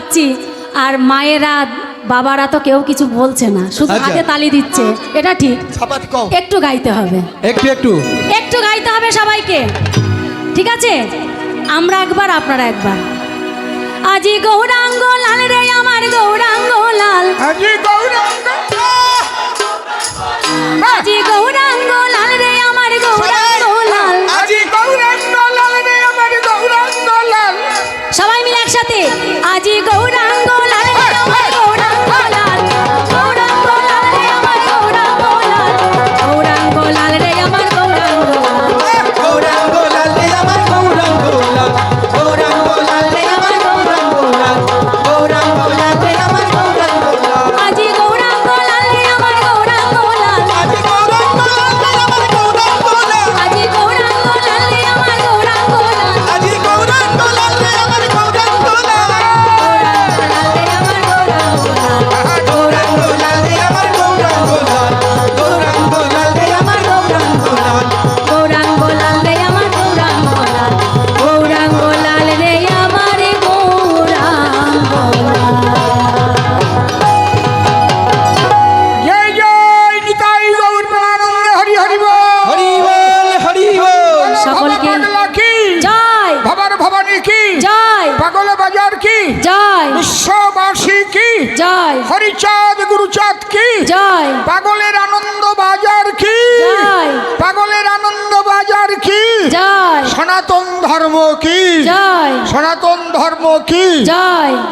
পাচ্ছি। আর মায়েরা বাবারা তো কেউ কিছু বলছে না শুধু আচ্ছা। হাতে তালি দিচ্ছে। এটা ঠিক। একটু গাইতে হবে। একটু একটু। একটু গাইতে হবে সবাইকে। ঠিক আছে? আমরা একবার আপনারা একবার। আজি গৌরাঙ্গ লাল রে আমার গৌরাঙ্গ লাল। আজি গৌরাঙ্গ আজি গৌরাঙ্গ লাল রে আমার গৌরাঙ্গ বিশ্ববাসী কি? জয়। হরিচাঁদ গুরুচাঁদ কি? জয়। পাগলের আনন্দ বাজার কি? জয়। পাগলের আনন্দ বাজার কি? জয়। সনাতন ধর্ম কি? জয়। সনাতন ধর্ম কি? জয়।